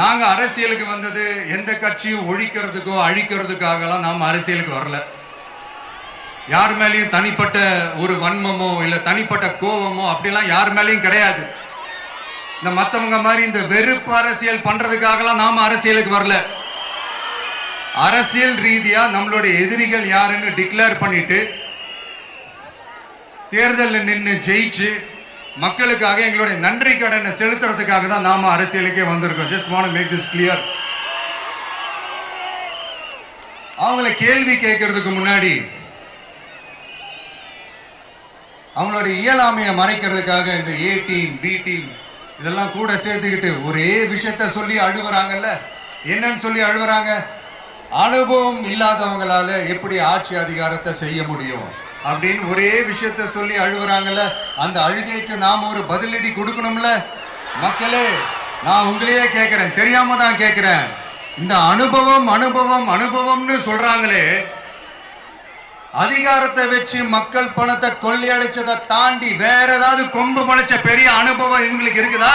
நாங்கள் அரசியலுக்கு வந்தது எந்த கட்சியும் ஒழிக்கிறதுக்கோ அழிக்கிறதுக்காகலாம் நாம் அரசியலுக்கு வரல. யார் மேலேயும் தனிப்பட்ட ஒரு வன்மமோ இல்லை தனிப்பட்ட கோபமோ அப்படிலாம் யார் மேலேயும் கிடையாது. இந்த மற்றவங்க மாதிரி இந்த வெறுப்பு அரசியல் பண்ணுறதுக்காகலாம் நாம் அரசியலுக்கு வரல. அரசியல் ரீதியாக நம்மளுடைய எதிரிகள் யாருன்னு டிக்ளேர் பண்ணிட்டு தேர்தலில் நின்று ஜெயிச்சு மக்களுக்காக எங்களுடைய நன்றி கடனை செலுத்துறதுக்காக தான் நாம அரசியலுக்கே வந்திருக்கோம். Just want make this clear அவங்கள கேள்வி கேட்கறதுக்கு முன்னாடி அவங்களோட இயலாமையை மறைக்கிறதுக்காக இந்த ஏ டீம் பி டீம் இதெல்லாம் கூட சேர்த்துக்கிட்டு ஒரே விஷயத்த சொல்லி அழுகுறாங்கல்ல? என்னன்னு சொல்லி அழுகுறாங்க? அனுபவம் இல்லாதவங்களால எப்படி ஆட்சி அதிகாரத்தை செய்ய முடியும்? அப்படின்னு ஒரே விஷயத்த சொல்லி அழுகுறாங்கல்ல அந்த அழுகைக்கு நாம் ஒரு பதிலடி கொடுக்கணும்ல? மக்களே நான் உங்களையே கேட்கிறேன் தெரியாம தான் கேட்கிறேன். இந்த அனுபவம் அனுபவம் அனுபவம்னு சொல்றாங்களே அதிகாரத்தை வச்சு மக்கள் பணத்தை கொள்ளையடிச்சதை தாண்டி வேற ஏதாவது கொம்பு முளைச்ச பெரிய அனுபவம் இவங்களுக்கு இருக்குதா?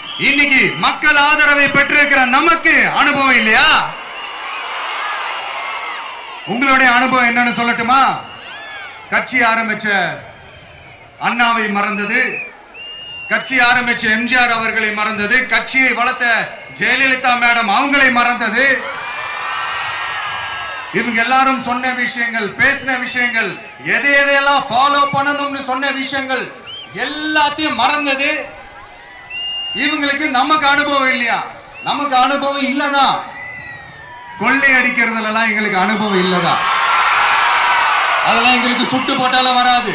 இன்னைக்கு மக்கள் ஆதரவை பெற்றிருக்கிற நமக்கு அனுபவம் இல்லையா? உங்களுடைய அனுபவம் என்னன்னு சொல்லட்டுமா? கட்சி ஆரம்பிச்ச அண்ணாவை மறந்தது. கட்சி ஆரம்பிச்ச எம்ஜிஆர் அவர்களை மறந்தது. கட்சியை வளர்த்த ஜெயலலிதா மேடம் அவங்களை மறந்தது. இவங்க எல்லாரும் சொன்ன விஷயங்கள் பேசின விஷயங்கள் எதை எதையெல்லாம் ஃபாலோ பண்ணணும்னு சொன்ன விஷயங்கள் எல்லாத்தையும் மறந்தது. இவங்களுக்கு நமக்கு அனுபவம் இல்லையா? நமக்கு அனுபவம் இல்லதான் கொள்ளை அடிக்கிறதுலாம் எங்களுக்கு அனுபவம் இல்லதான் அதெல்லாம் எங்களுக்கு சுட்டு போட்டாலும் வராது.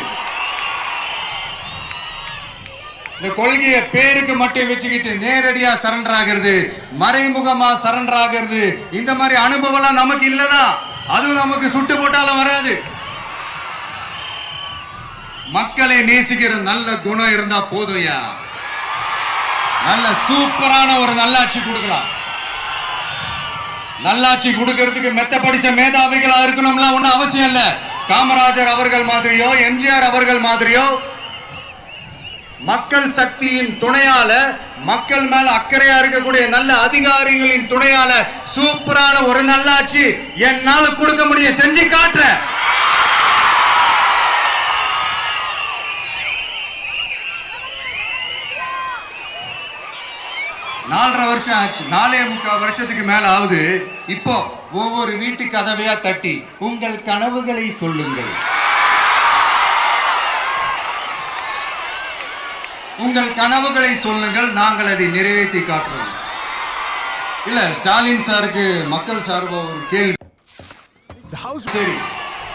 இந்த கொள்கையை பேருக்கு மட்டும் வச்சுக்கிட்டு நேரடியா சரண்டர் ஆகிறது மறைமுகமா சரண்டர் ஆகிறது இந்த மாதிரி அனுபவம்லாம் நமக்கு இல்லதா? அதுவும் நமக்கு சுட்டு போட்டாலும் வராது. மக்களை நேசிக்கிற நல்ல குணம் இருந்தா போதும்யா நல்ல சூப்பரான ஒரு நல்லாட்சி கொடுக்கலாம். நல்லாட்சி கொடுக்கறதுக்கு மெத்த படிச்ச மேதாவிகளா இருக்கணும்லாம் ஒன்றும் அவசியம் இல்ல. காமராஜர் அவர்கள் மாதிரியோ எம்ஜிஆர் அவர்கள் மாதிரியோ மக்கள் சக்தியின் துணையால மக்கள் மேல அக்கறையா இருக்கக்கூடிய நல்ல அதிகாரிகளின் துணையால சூப்பரான ஒரு நல்லாட்சி என்னால கொடுக்க முடியும். செஞ்சு காட்டுறேன். நாலரை வருஷம் ஆச்சு. நாலே முக்கால் வருஷத்துக்கு மேல ஆகுது. இப்போ ஒவ்வொரு வீட்டு கதவையா தட்டி உங்கள் கனவுகளை சொல்லுங்கள். உங்கள் கனவுகளை சொல்லுங்கள். நாங்கள் அதை நிறைவேற்றி காட்டுறோம். இல்ல ஸ்டாலின் சாருக்கு மக்கள் சார்பா ஒரு கேள்வி. சரி.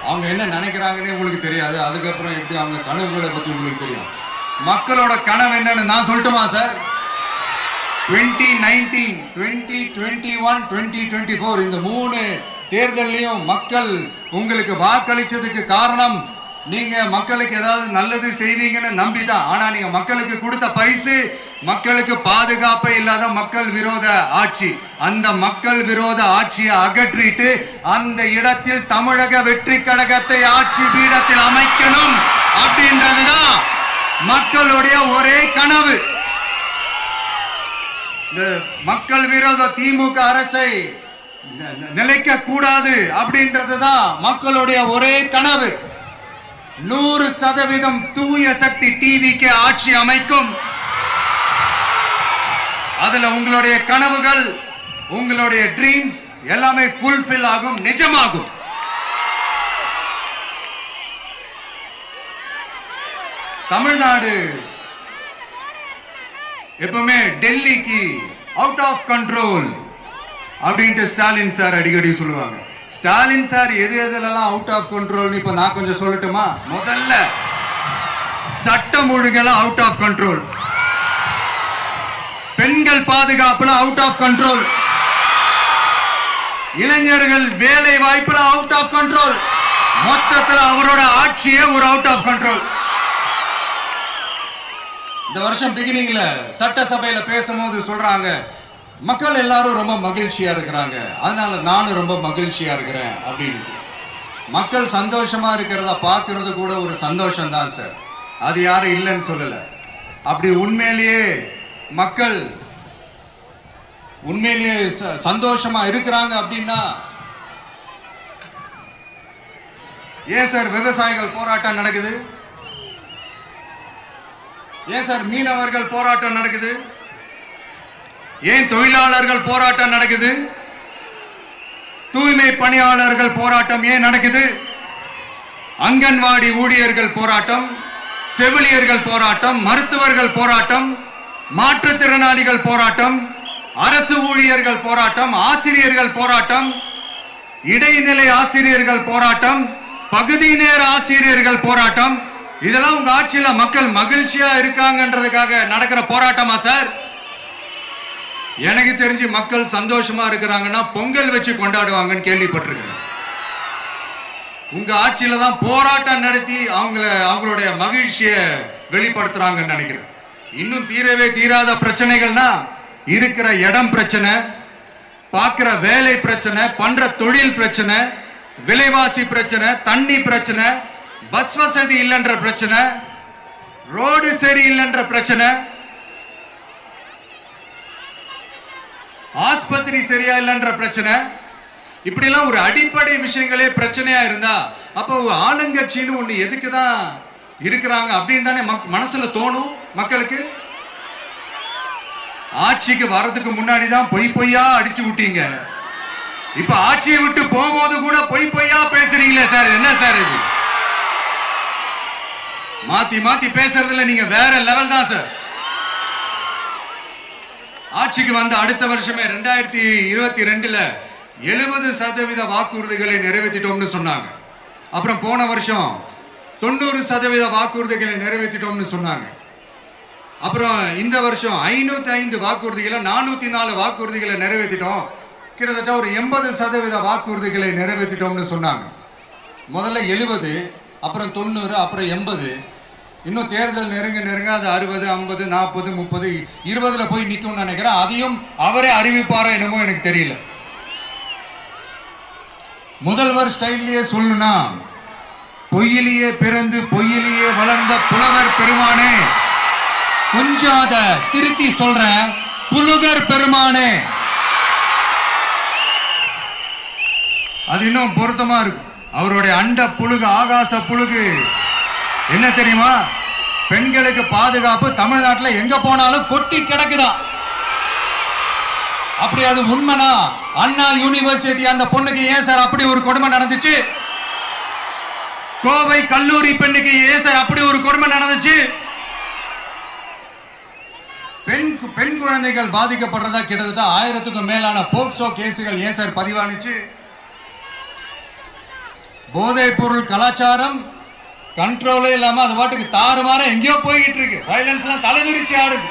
அவங்க என்ன நினைக்கிறாங்கன்னு உங்களுக்கு தெரியாது. அதுக்கப்புறம் எப்படி அவங்க கனவுகளை பத்தி உங்களுக்கு தெரியும்? மக்களோட கனவு என்னன்னு நான் சொல்லட்டுமா sir? Twenty nineteen twenty twenty one twenty twenty four இந்த மூணு தேர்தல்லையும் மக்கள் உங்களுக்கு வாக்களித்ததுக்கு காரணம் நீங்கள் மக்களுக்கு ஏதாவது நல்லது செய்வீங்கன்னு நம்பி தான் ஆனால் நீங்கள் மக்களுக்கு கொடுத்த பரிசு மக்களுக்கு பாதுகாப்பே இல்லாத மக்கள் விரோத ஆட்சி. அந்த மக்கள் விரோத ஆட்சியை அகற்றிட்டு அந்த இடத்தில் தமிழக வெற்றி கழகத்தை ஆட்சி பீடத்தில் அமைக்கணும் அப்படின்றது மக்களுடைய ஒரே கனவு. இந்த மக்கள் விரோத திமுக அரசை நிலைக்க கூடாது அப்படின்றதுதான் மக்களுடைய ஒரே கனவு. நூறு சதவீதம் தூய சக்தி டிவிக்கு ஆட்சி அமைக்கும். அதுல உங்களுடைய கனவுகள் உங்களுடைய ட்ரீம்ஸ் எல்லாமே ஃபுல்ஃபில் ஆகும் நிஜமாகும். தமிழ்நாடு எப்பவுமே டெல்லிக்கு அவுட் ஆஃப் கண்ட்ரோல் அப்படின்ட்டு ஸ்டாலின் சார் அடிக்கடி சொல்லுவாங்க. ஸ்டாலின் சார் எது எதுலலாம் அவுட் ஆஃப் கண்ட்ரோல் இப்ப நான் கொஞ்சம் சொல்லட்டுமா? முதல்ல சட்டம் ஒழுங்கெல்லாம் அவுட் ஆஃப் கண்ட்ரோல் பெண்கள் பாதுகாப்புல அவுட் ஆஃப் கண்ட்ரோல் இளைஞர்கள் வேலை வாய்ப்புல அவுட் ஆஃப் கண்ட்ரோல் மொத்தத்தில் அவரோட ஆட்சியே ஒரு அவுட் ஆஃப் கண்ட்ரோல் இந்த வருஷம் பிகினிங்ல சட்டசபையில பேசும்போது சொல்றாங்க மக்கள் எல்லாரும் ரொம்ப மகிழ்ச்சியா இருக்கிறாங்க. அதனால நானும் ரொம்ப மகிழ்ச்சியா இருக்கிறேன் அப்படின்ட்டு மக்கள் சந்தோஷமா இருக்கிறத பார்க்கறது கூட ஒரு சந்தோஷம் தான் சார். அது யாரும் இல்லைன்னு சொல்லல. அப்படி உண்மையிலேயே மக்கள் உண்மையிலேயே ச- சந்தோஷமா இருக்கிறாங்க அப்படின்னா ஏன் சார் விவசாயிகள் போராட்டம் நடக்குது? ஏன் சார் மீனவர்கள் போராட்டம் நடக்குது? ஏன் தொழிலாளர்கள் போராட்டம் நடக்குது? தூய்மை பணியாளர்கள் போராட்டம் ஏன் நடக்குது? அங்கன்வாடி ஊழியர்கள் போராட்டம் செவிலியர்கள் போராட்டம் மருத்துவர்கள் போராட்டம் மாற்றுத்திறனாளிகள் போராட்டம் அரசு ஊழியர்கள் போராட்டம் ஆசிரியர்கள் போராட்டம் இடைநிலை ஆசிரியர்கள் போராட்டம் பகுதி நேர ஆசிரியர்கள் போராட்டம் இதெல்லாம் உங்க ஆட்சியில மக்கள் மகிழ்ச்சியா இருக்காங்கன்றதுக்காக நடக்கிற போராட்டமா சார்? எனக்கு தெரிஞ்சு மக்கள் சந்தோஷமா இருக்கிறாங்கன்னா பொங்கல் வச்சு கொண்டாடுவாங்கன்னு கேள்விப்பட்டிருக்கிறேன். உங்க ஆட்சியில தான் போராட்டம் நடத்தி அவங்கள அவங்களுடைய மகிழ்ச்சியை வெளிப்படுத்துறாங்கன்னு நினைக்கிறேன். இன்னும் தீரவே தீராத பிரச்சனைகள்னா இருக்கிற இடம் பிரச்சனை பார்க்கிற வேலை பிரச்சனை பண்ற தொழில் பிரச்சனை விலைவாசி பிரச்சனை தண்ணி பிரச்சனை பஸ் வசதி இல்லைன்ற பிரச்சனை ரோடு சரி இல்லைன்ற பிரச்சனை ஆஸ்பத்திரி சரியா இல்லைன்ற பிரச்சனை. இப்படிலாம் ஒரு அடிப்படை விஷயங்களே பிரச்சனையா இருந்தா அப்போ ஆளுங்கட்சின்னு ஒண்ணு எதுக்கு தான் இருக்கிறாங்க அப்படின்னு தானே மக்- மனசுல தோணும் மக்களுக்கு? ஆட்சிக்கு வர்றதுக்கு முன்னாடி தான் பொய் பொய்யா அடிச்சு விட்டீங்க. இப்ப ஆட்சியை விட்டு போகும்போது கூட பொய் பொய்யா பேசுறீங்களே சார் என்ன சார் இது? மாத்தி மாத்தி பேசுறதுல நீங்க வேற லெவல் தான் சார் ஆட்சிக்கு வந்த அடுத்த வருஷமே ரெண்டாயிரத்தி இருபத்தி ரெண்டுல எழுபது சதவீத வாக்குறுதிகளை நிறைவேற்றிட்டோம்னு சொன்னாங்க. அப்புறம் போன வருஷம் தொண்ணூறு சதவீத வாக்குறுதிகளை நிறைவேற்றிட்டோம்னு சொன்னாங்க. அப்புறம் இந்த வருஷம் ஐநூத்தி ஐந்து வாக்குறுதிகளை நானூத்தி நாலு வாக்குறுதிகளை நிறைவேற்றிட்டோம். கிட்டத்தட்ட ஒரு எண்பது சதவீத வாக்குறுதிகளை நிறைவேற்றிட்டோம்னு சொன்னாங்க. முதல்ல எழுபது அப்புறம் தொண்ணூறு அப்புறம் எண்பது இன்னும் தேர்தல் நெருங்க நெருங்க அது அறுபது ஐம்பது நாற்பது முப்பது இருபதுல போய் நிற்கும்னு நினைக்கிறேன். அதையும் அவரே அறிவிப்பாரோ என்னமோ எனக்கு தெரியல. முதல்வர் ஸ்டைல்லையே சொல்லணும்னா பொய்யிலேயே பிறந்து பொய்யிலேயே வளர்ந்த புலவர் பெருமானே கொஞ்சம் அத திருத்தி சொல்றேன் புலுகர் பெருமானே. அது இன்னும் பொருத்தமா இருக்கும். அவருடைய அண்ட புழுகு ஆகாச புழுகு என்ன தெரியுமா? பெண்களுக்கு பாதுகாப்பு தமிழ்நாட்டில் எங்க போனாலும் கொட்டி கிடக்குதா? அப்படி அது உண்மைனா அண்ணா யூனிவர்சிட்டி அந்த பொண்ணுக்கு ஏன் சார் அப்படி ஒரு கொடுமை நடந்துச்சு? கோவை கல்லூரி பெண்ணுக்கு ஏன் சார் அப்படி ஒரு கொடுமை நடந்துச்சு? பெண் கு- பெண் குழந்தைகள் பாதிக்கப்படுறதா கிட்டத்தட்ட ஆயிரத்துக்கும் மேலான போக்சோ கேசுகள் ஏன் சார் பதிவானுச்சு? போதைப் பொருள் கலாச்சாரம் கண்ட்ரோலே இல்லாம அது பாட்டுக்கு தாறுமாற எங்கேயோ போய்கிட்டு இருக்கு. வயலன்ஸ்லாம் தலைவிரிச்சு ஆடுது.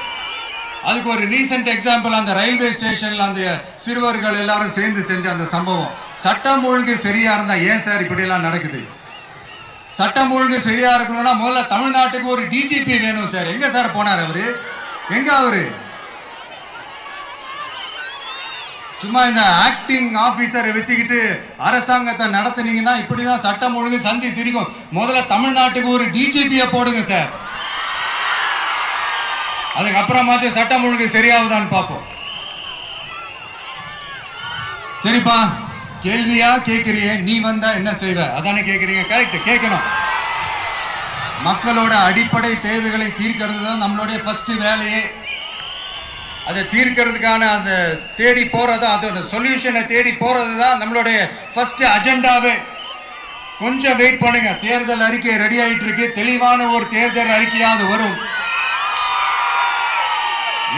அதுக்கு ஒரு ரீசெண்ட் எக்ஸாம்பிள் அந்த ரயில்வே ஸ்டேஷன்ல அந்த சிறுவர்கள் எல்லாரும் சேர்ந்து செஞ்ச அந்த சம்பவம். சட்டம் ஒழுங்கு சரியா இருந்தா ஏன் சார் இப்படி எல்லாம் நடக்குது? சட்டம் ஒழுங்கு சரியா இருக்கணும்னா முதல்ல தமிழ்நாட்டுக்கு ஒரு டிஜிபி வேணும் சார். எங்க சார் போனார் அவரு? எங்க அவரு? சும்மா இந்த ஆக்டிங் ஆபீசரை வச்சுக்கிட்டு அரசாங்கத்தை நடத்துனீங்கன்னா இப்படிதான் சட்டம் ஒழுங்கு சந்தி சிரிக்கும். முதல்ல தமிழ்நாட்டுக்கு ஒரு டிஜிபியை போடுங்க சார் அதுக்கப்புறமாச்சும் சட்டம் ஒழுங்கு சரியாகுதான்னு பார்ப்போம். சரிப்பா கேள்வியா கேக்குறியே? நீ வந்தா என்ன செய்வ? அதானே கேட்குறீங்க கரெக்ட் கேட்கணும் மக்களோட அடிப்படை தேவைகளை தீர்க்கிறது தான் நம்மளுடைய ஃபர்ஸ்ட் வேலையே. அதை தீர்க்கிறதுக்கான அந்த தேடி போகிறது அதோட சொல்யூஷனை தேடி போகிறது தான் நம்மளுடைய ஃபஸ்ட்டு அஜெண்டாவே கொஞ்சம் வெயிட் பண்ணுங்க. தேர்தல் அறிக்கை ரெடி ஆகிட்டுருக்கு தெளிவான ஒரு தேர்தல் அறிக்கையாவது வரும்.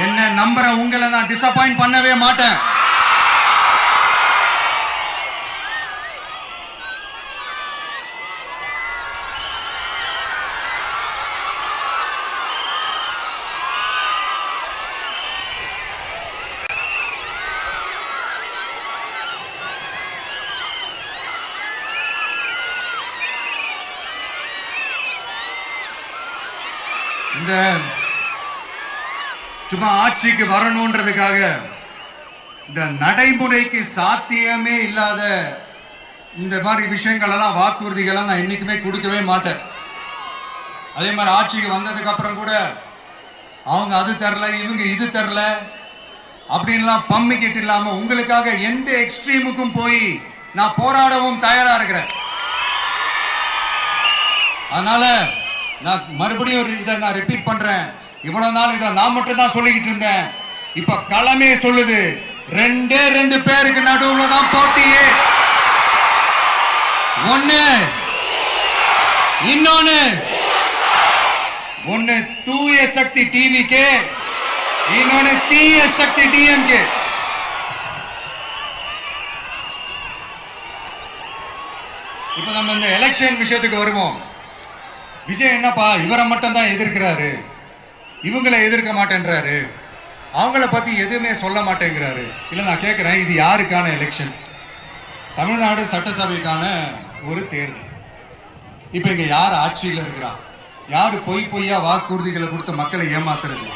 என்ன நம்புற உங்களை நான் டிசப்பாயிண்ட் பண்ணவே மாட்டேன். இந்த சும்மா ஆட்சிக்கு வரணுன்றதுக்காக இந்த நடைமுறைக்கு சாத்தியமே இல்லாத இந்த மாதிரி விஷயங்கள் எல்லாம் வாக்குறுதிகளை நான் என்றைக்குமே கொடுக்கவே மாட்டேன். அதே மாதிரி ஆட்சிக்கு வந்ததுக்கு அப்புறம் கூட அவங்க அது தரல இவங்க இது தரல அப்படின்லாம் பம்மிக்கிட்டு இல்லாமல் உங்களுக்காக எந்த எக்ஸ்ட்ரீமுக்கும் போய் நான் போராடவும் தயாராக இருக்கிறேன். அதனால நான் மறுபடியும் ஒரு இதை நான் ரிப்பீட் பண்றேன். இவ்வளவு நாள் இதை நான் மட்டும் தான் சொல்லிக்கிட்டு இருந்தேன். இப்ப களமே சொல்லுது. ரெண்டே ரெண்டு பேருக்கு நடுவுல தான் போட்டியே. ஒண்ணு. இன்னொன்னு. ஒண்ணு தூய சக்தி டிவிக்கு இன்னொன்னு தீய சக்தி டிஎம்கே இப்ப நம்ம இந்த எலெக்ஷன் விஷயத்துக்கு வருவோம். விஜய் என்னப்பா இவரை மட்டும் தான் எதிர்க்கிறாரு? இவங்களை எதிர்க்க மாட்டேன்றாரு. அவங்கள பத்தி எதுவுமே சொல்ல மாட்டேங்கிறாரு. இல்ல நான் கேட்கிறேன் இது யாருக்கான எலெக்ஷன் தமிழ்நாடு சட்டசபைக்கான ஒரு தேர்தல். இப்ப இங்க யார் ஆட்சியில் இருக்கிறா? யாரு பொய் பொய்யா வாக்குறுதிகளை கொடுத்து மக்களை ஏமாத்துறது?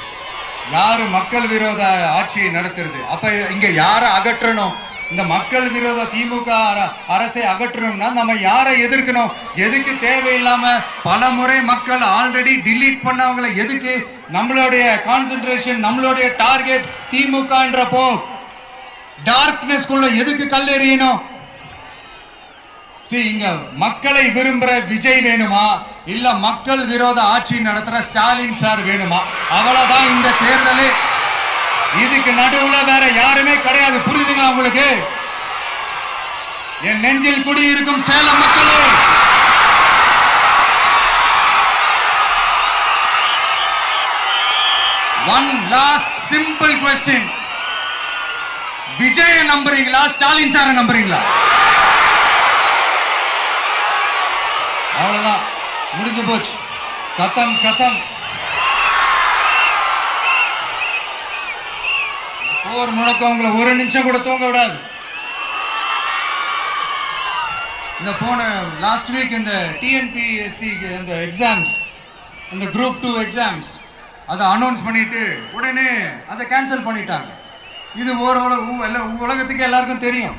யாரு மக்கள் விரோத ஆட்சியை நடத்துறது? அப்ப இங்க யாரை அகற்றணும்? இந்த மக்கள் விரோத திமுக அர- அரசை அகற்றணும்னா நம்ம யாரை எதிர்க்கணும்? எதுக்கு தேவையில்லாம பல முறை மக்கள் ஆல்ரெடி டிலீட் பண்ணவங்களை எதுக்கு? நம்மளுடைய கான்சென்ட்ரேஷன் நம்மளுடைய டார்கெட் திமுகன்றப்போ டார்க்னஸ் குள்ள எதுக்கு கல்லெறியணும் see இங்க மக்களை விரும்புற விஜய் வேணுமா? இல்ல மக்கள் விரோத ஆட்சி நடத்துற ஸ்டாலின் சார் வேணுமா? அவ்வளவுதான் இந்த தேர்தலே. இதுக்கு நடுவுல வேற யாருமே கிடையாது. புரியுதுங்களா உங்களுக்கு? என் நெஞ்சில் குடியிருக்கும் சேலம் மக்களே. One last simple question Vijaya நம்புறீங்களா? ஸ்டாலின் சாரை நம்புறீங்களா? அவ்வளவுதான். முடிஞ்சு போச்சு. கத்தம் கத்தம் போர் முழக்கம் உங்களை ஒரு நிமிஷம் கூட தூங்க விடாது. இந்த போன லாஸ்ட் வீக் இந்த டிஎன்பிஎஸ்சி இந்த எக்ஸாம்ஸ் இந்த குரூப் டூ எக்ஸாம்ஸ் அதை அனௌன்ஸ் பண்ணிட்டு உடனே அதை கேன்சல் பண்ணிட்டாங்க. இது ஒரு உ- எல்லா- உலகத்துக்கு எல்லாருக்கும் தெரியும்.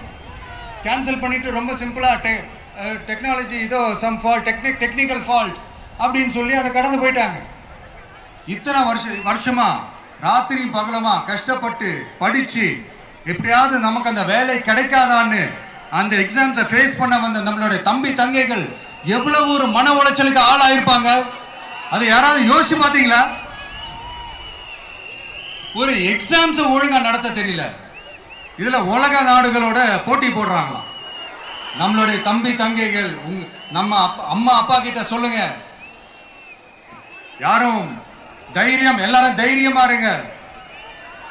கேன்சல் பண்ணிட்டு ரொம்ப சிம்பிளாக டெ டெக்னாலஜி இதோ some fault technique technical fault அப்படின்னு சொல்லி அதை கடந்து போயிட்டாங்க. இத்தனை வருஷம் வருஷமா ராத்திரியும் பகலமா கஷ்டப்பட்டு படிச்சு எப்படியாவது நமக்கு அந்த வேலை கிடைக்காதான்னு அந்த எக்ஸாம்ஸை ஃபேஸ் பண்ண வந்த நம்மளுடைய தம்பி தங்கைகள் எவ்வளவு ஒரு மன உளைச்சலுக்கு ஆளாயிருப்பாங்க? அதை யாராவது யோசிச்சு பார்த்தீங்களா? ஒரு எக்ஸாம்ஸை ஒழுங்கா நடத்த தெரியல. இதுல உலக நாடுகளோட போட்டி போடுறாங்களாம். நம்மளுடைய தம்பி தங்கைகள் உங் நம்ம அப்பா அம்மா அப்பா கிட்ட சொல்லுங்க. யாரும் தைரியம் எல்லாரும் தைரியமா இருங்க.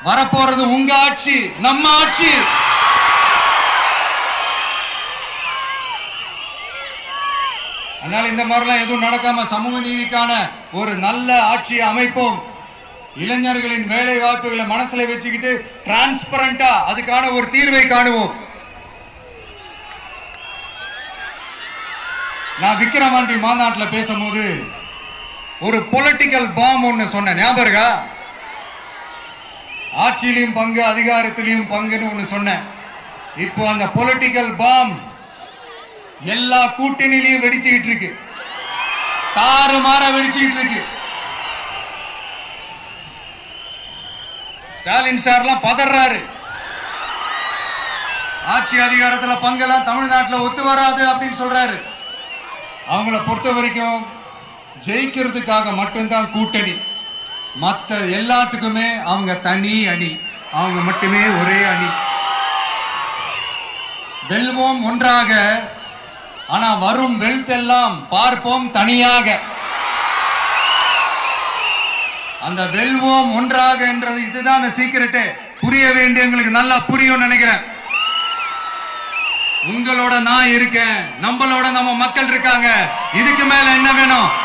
வரப்போறது உங்க ஆட்சி நம்ம ஆட்சி. அதனால இந்த மாதிரிலாம் எதுவும் நடக்காம சமூக நீதிக்கான ஒரு நல்ல ஆட்சியை அமைப்போம். இளைஞர்களின் வேலை வாய்ப்புகளை மனசுல வச்சுக்கிட்டு டிரான்ஸ்பரண்டா அதுக்கான ஒரு தீர்வை காணுவோம். நான் விக்ரமாண்டி மாநாட்டில் பேசும்போது ஒரு பொலிட்டிக்கல் பாம் ஒன்று சொன்னேன் ஞாபகம் இருக்கா? ஆட்சியிலையும் பங்கு அதிகாரத்திலையும் பங்குன்னு ஒன்று சொன்னேன் இப்போ அந்த பொலிட்டிக்கல் பாம் எல்லா கூட்டணியிலையும் வெடிச்சுக்கிட்டு இருக்கு. தாறுமாற வெடிச்சுக்கிட்டு இருக்கு. ஸ்டாலின் சார்லாம் பதறாரு. ஆட்சி அதிகாரத்தில் பங்கெல்லாம் தமிழ்நாட்டில் ஒத்து வராது அப்படின்னு சொல்றாரு. அவங்கள பொறுத்த வரைக்கும் ஜெயிக்கிறதுக்காக மட்டும்தான் கூட்டணி. மற்ற எல்லாத்துக்குமே அவங்க தனி அணி. அவங்க மட்டுமே ஒரே அணி. வெல்வோம் ஒன்றாக. ஆனா வரும் வெல்தெல்லாம் பார்ப்போம் தனியாக. அந்த வெல்வோம் ஒன்றாக என்றது இதுதான் அந்த சீக்கிரட்டு புரிய வேண்டிய உங்களுக்கு நல்லா புரியும் நினைக்கிறேன். உங்களோட நான் இருக்கேன். நம்மளோட நம்ம மக்கள் இருக்காங்க. இதுக்கு மேல என்ன வேணும்?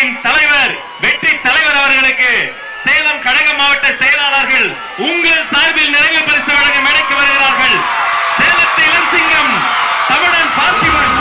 கழகத்தின் தலைவர் வெற்றி தலைவர் அவர்களுக்கு சேலம் கடக மாவட்ட செயலாளர்கள் உங்கள் சார்பில் நிறைவு பரிசு வழங்க மேடைக்கு வருகிறார்கள். சேலத்து இளம் சிங்கம் தமிழன் பார்த்திபன்.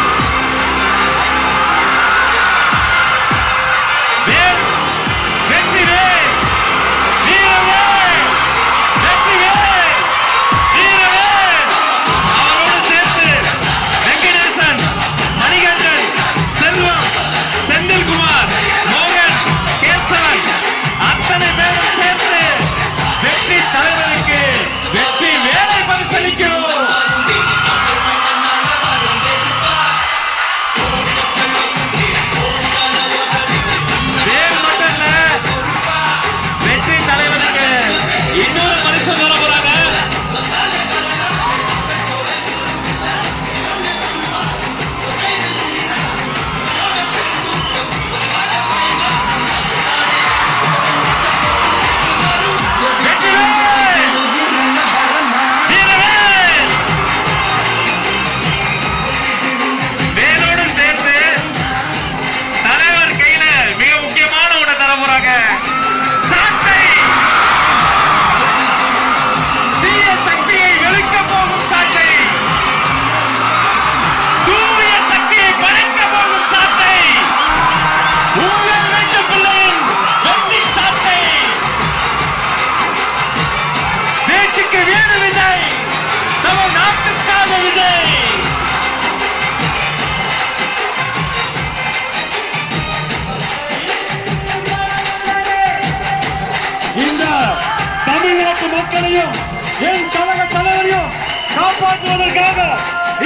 தமிழ்நாட்டு என் கழக தலைவரையும் காப்பாற்றுவதற்காக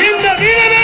இந்த வீரமே